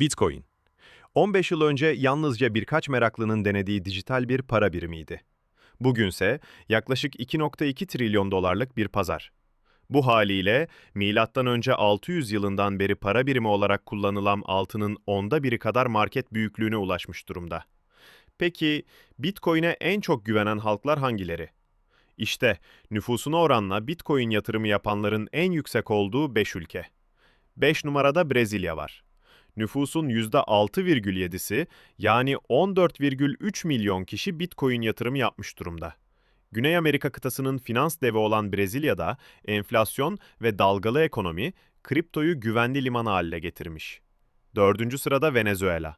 Bitcoin. 15 yıl önce yalnızca birkaç meraklının denediği dijital bir para birimiydi. Bugünse yaklaşık 2.2 trilyon dolarlık bir pazar. Bu haliyle milattan önce 600 yılından beri para birimi olarak kullanılan altının onda biri kadar market büyüklüğüne ulaşmış durumda. Peki Bitcoin'e en çok güvenen halklar hangileri? İşte nüfusuna oranla Bitcoin yatırımı yapanların en yüksek olduğu 5 ülke. 5 numarada Brezilya var. Nüfusun %6,7'si yani 14,3 milyon kişi Bitcoin yatırımı yapmış durumda. Güney Amerika kıtasının finans devi olan Brezilya'da enflasyon ve dalgalı ekonomi kriptoyu güvenli liman haline getirmiş. Dördüncü sırada Venezuela.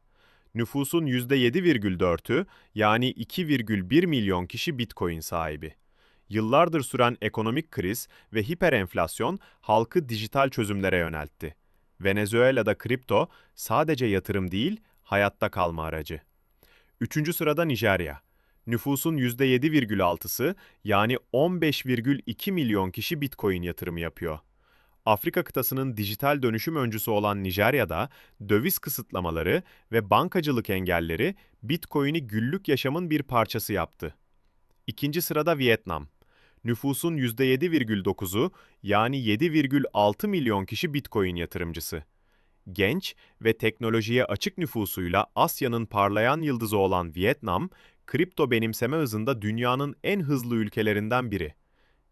Nüfusun %7,4'ü yani 2,1 milyon kişi Bitcoin sahibi. Yıllardır süren ekonomik kriz ve hiperenflasyon halkı dijital çözümlere yöneltti. Venezuela'da kripto sadece yatırım değil, hayatta kalma aracı. Üçüncü sırada Nijerya. Nüfusun %7,6'sı yani 15,2 milyon kişi Bitcoin yatırımı yapıyor. Afrika kıtasının dijital dönüşüm öncüsü olan Nijerya'da döviz kısıtlamaları ve bankacılık engelleri Bitcoin'i güllük yaşamın bir parçası yaptı. İkinci sırada Vietnam. Nüfusun %7,9'u yani 7,6 milyon kişi Bitcoin yatırımcısı. Genç ve teknolojiye açık nüfusuyla Asya'nın parlayan yıldızı olan Vietnam, kripto benimseme hızında dünyanın en hızlı ülkelerinden biri.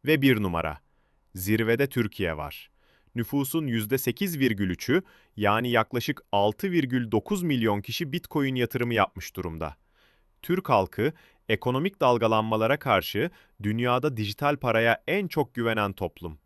Ve bir numara. Zirvede Türkiye var. Nüfusun %8,3'ü yani yaklaşık 6,9 milyon kişi Bitcoin yatırımı yapmış durumda. Türk halkı ekonomik dalgalanmalara karşı dünyada dijital paraya en çok güvenen toplum.